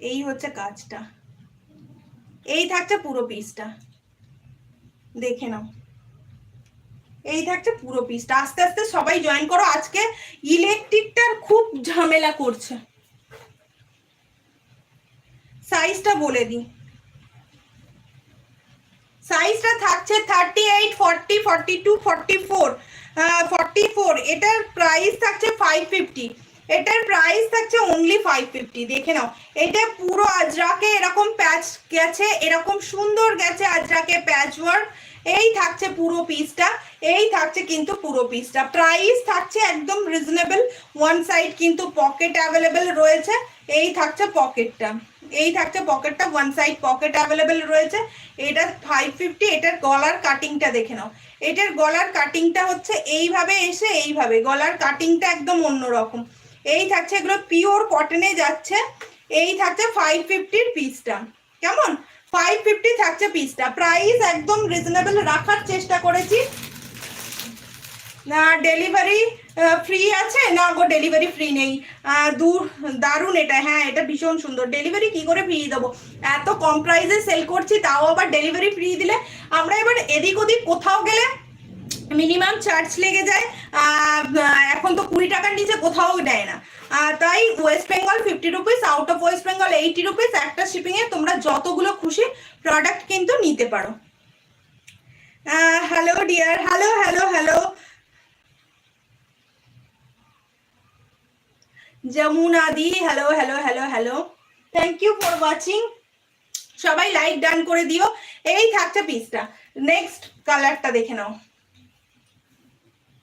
এই হচ্ছে কাজটা। এই থাকছে পুরো পিসটা দেখে নাও। এই থাকছে পুরো পিসটা আস্তে আস্তে সবাই জয়েন করো। আজকে ইলেকট্রিকটার খুব ঝামেলা করছে। সাইজটা বলে দিই। সাইজটা থাকছে thirty eight forty forty two forty four forty four এটার প্রাইস থাকছে ফাইভ ফিফটি এটার প্রাইস থাকছে অনলি ফাইভ ফিফটি দেখে নাও। এটা পুরো আজরাকে এরকম প্যাচ গেছে, এরকম সুন্দর গেছে আজরাকে প্যাচ ওয়ার্ক এই থাকছে পুরো পিসটা এই থাকছে কিন্তু পুরো পিসটা প্রাইস থাকছে একদম রিজনেবল ওয়ান সাইড কিন্তু পকেট অ্যাভেলেবেল রয়েছে, এই থাকছে পকেটটা এই থাকছে পকেটটা ওয়ান সাইড পকেট অ্যাভেলেবেল রয়েছে। এটা ফাইভ ফিফটি এটার গলার কাটিংটা দেখে নাও। এটার গলার কাটিংটা হচ্ছে এইভাবে এসে এইভাবে, গলার কাটিংটা একদম অন্যরকম। এই থাকছে এগুলো পিওর কটনে যাচ্ছে। এই থাকছে ফাইভ ফিফটির পিসটা কেমন? ফাইভ ফিফটি থাকছে পিসটা প্রাইস একদম রিজনেবল রাখার চেষ্টা করেছি। না ডেলিভারি ফ্রি আছে? না গো ডেলিভারি ফ্রি নেই। দূর, দারুণ এটা। হ্যাঁ এটা ভীষণ সুন্দর। ডেলিভারি কি করে ফ্রি দেবো? এত কম প্রাইসে সেল করছি, তাও আবার ডেলিভারি ফ্রি দিলে আমরা এবার এদিক ওদিক কোথাও গেলে মিনিমাম চার্জ লেগে যায় এখন তো কুড়ি টাকার নিচে কোথাও দেয় না। তাই West Bengal fifty rupees out of West Bengal eighty rupees একটা শিপিংয়ে তোমরা যতগুলো খুশি প্রোডাক্ট কিন্তু নিতে পারো। Hello dear hello hello hello Jamuna the hello hello hello hello thank you for watching সবাই লাইক ডান করে দিও। এই থাকছে পিসটা নেক্সট কালারটা দেখে নাও।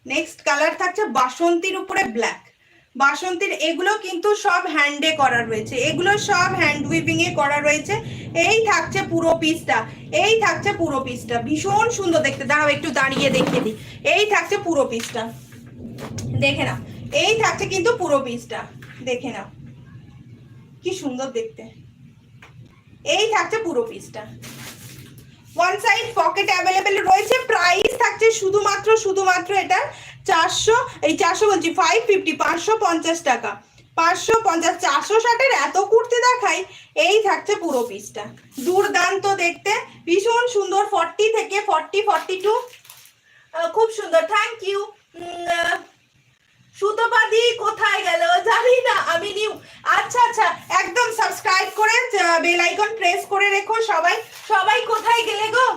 নেক্সট কালার থাকছে বাসন্তীর উপরে ব্ল্যাক বাসন্তীর এগুলো কিন্তু সব হ্যান্ডে করা রয়েছে। এগুলো সব হ্যান্ড উইভিং এ করা রয়েছে। এই থাকছে পুরো পিসটা এই থাকছে পুরো পিসটা ভীষণ সুন্দর দেখতে। দাঁড়াও, একটু দাঁড়িয়ে দেখিয়ে দিই। এই থাকছে পুরো পিসটা দেখে নাও। এই থাকছে কিন্তু পুরো পিসটা দেখে নাও। কি সুন্দর দেখতে। এই থাকছে পুরো পিসটা ওয়ান সাইড পকেট অ্যাভেলেবেল রয়েছে। প্রাইস থাকছে শুধুমাত্র শুধুমাত্র এটা চারশো, এই চারশো বলছি ফাইভ ফিফটি পাঁচশো পঞ্চাশ টাকা। পাঁচশো পঞ্চাশ, চারশো ষাটের এত কুর্তি দেখাই, এই থাকছে পুরো পিসটা দুর্দান্ত দেখতে, ভীষণ সুন্দর ফর্টি থেকে ফর্টি ফর্টি টু খুব সুন্দর থ্যাংক ইউ সুতোপাদি কোথায় গেল? জানি না, আমি নিউ আচ্ছা আচ্ছা বেল আইকন প্রেস করে রেখো সবাই। সবাই কোথায় গেলে গো?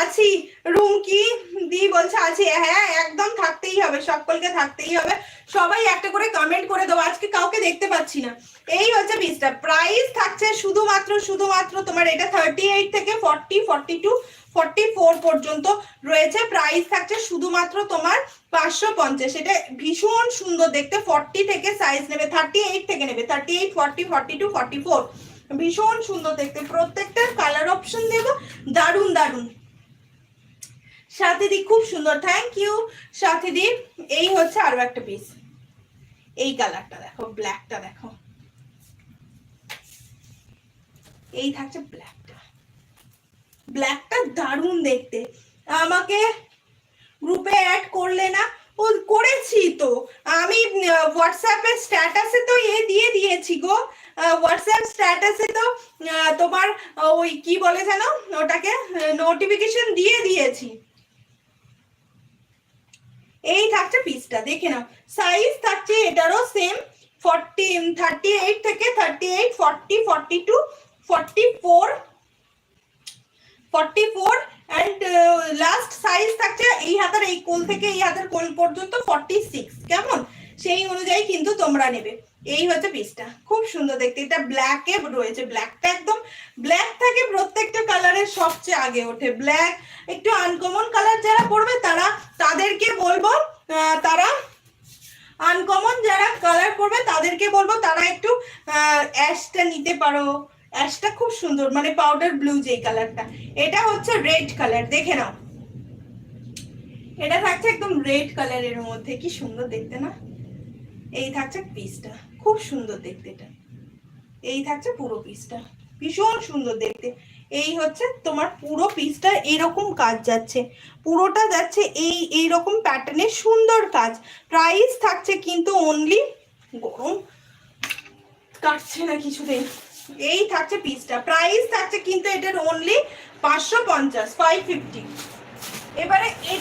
আছি। রুমকি দি বলছে, আছি। হ্যাঁ একদম থাকতেই হবে, সকলকে থাকতেই হবে। সবাই একটা করে কমেন্ট করে দেবো আজকে কাউকে দেখতে পাচ্ছি না। এই হচ্ছে পিসটা প্রাইস থাকছে শুধুমাত্র শুধুমাত্র তোমার এটা থার্টি এইট থেকে forty forty two forty four পর্যন্ত রয়েছে। প্রাইস থাকছে শুধুমাত্র তোমার পাঁচশো পঞ্চাশ। এটা ভীষণ সুন্দর দেখতে ফর্টি থেকে সাইজ নেবে থার্টি এইট থেকে নেবে thirty eight forty forty two forty four ভীষণ সুন্দর দেখতে, প্রত্যেকটা কালার অপশন দেবো, দারুণ দারুণ। সাথীদি খুব সুন্দর থ্যাংক ইউ সাথীদি এই হচ্ছে আরও একটা পিস এই কালারটা দেখো ব্ল্যাকটা দেখো। এই থাকছে ব্ল্যাকটা ব্ল্যাকটা দারুণ দেখতে। আমাকে গ্রুপে অ্যাড করলে না ও করেছি তো। আমি হোয়াটসঅ্যাপে স্ট্যাটাসে তো এ দিয়ে দিয়েছি গো। হোয়াটসঅ্যাপ স্ট্যাটাসে তো তোমার ওই কি বলে যেন, ওটাকে নোটিফিকেশন দিয়ে দিয়েছি। এই থাকছে পিসটা দেখে নাও। সাইজ থাকছে এটারও সেম ফর্টি থার্টি এইট থেকে thirty eight forty forty two forty four forty four and last size থাকছে এই হাতের, এই কোল থেকে এই হাতের কোল পর্যন্ত ফর্টি সিক্স কেমন? সেই অনুযায়ী কিন্তু তোমরা নেবে। এই হচ্ছে পিসটা খুব সুন্দর দেখতে। এটা ব্ল্যাকে রয়েছে। ব্ল্যাকটা একদম ব্ল্যাক থাকে প্রত্যেকটা কালারের সবচেয়ে আগে ওঠে। ব্ল্যাক একটু আনকমন কালার যারা পড়বে তারা তাদেরকে বলব তারা আনকমন যারা কালার করবে তাদেরকে বলব, তারা একটু অ্যাশটা নিতে পারো। অ্যাশটা খুব সুন্দর। মানে পাউডার ব্লু যেই কালারটা এটা হচ্ছে রেড কালার দেখে নাও। এটা থাকছে একদম রেড কালারের মধ্যে। কি সুন্দর দেখতে না? এই থাকছে পিসটা। খুব সুন্দর দেখতে এটা। এই থাকছে পুরো পিসটা। ভীষণ সুন্দর দেখতে। এই হচ্ছে তোমার পুরো পিসটা এরকম কাজ যাচ্ছে। পুরোটা যাচ্ছে এই এই রকম প্যাটার্নের সুন্দর কাজ। প্রাইস থাকছে কিন্তু অনলি গরম কাটছে না কিছুতেই। এই থাকছে পিসটা। প্রাইস থাকছে কিন্তু এটার অনলি পাঁচশো পঞ্চাশ ফাইভ ফিফটি এবারে এটা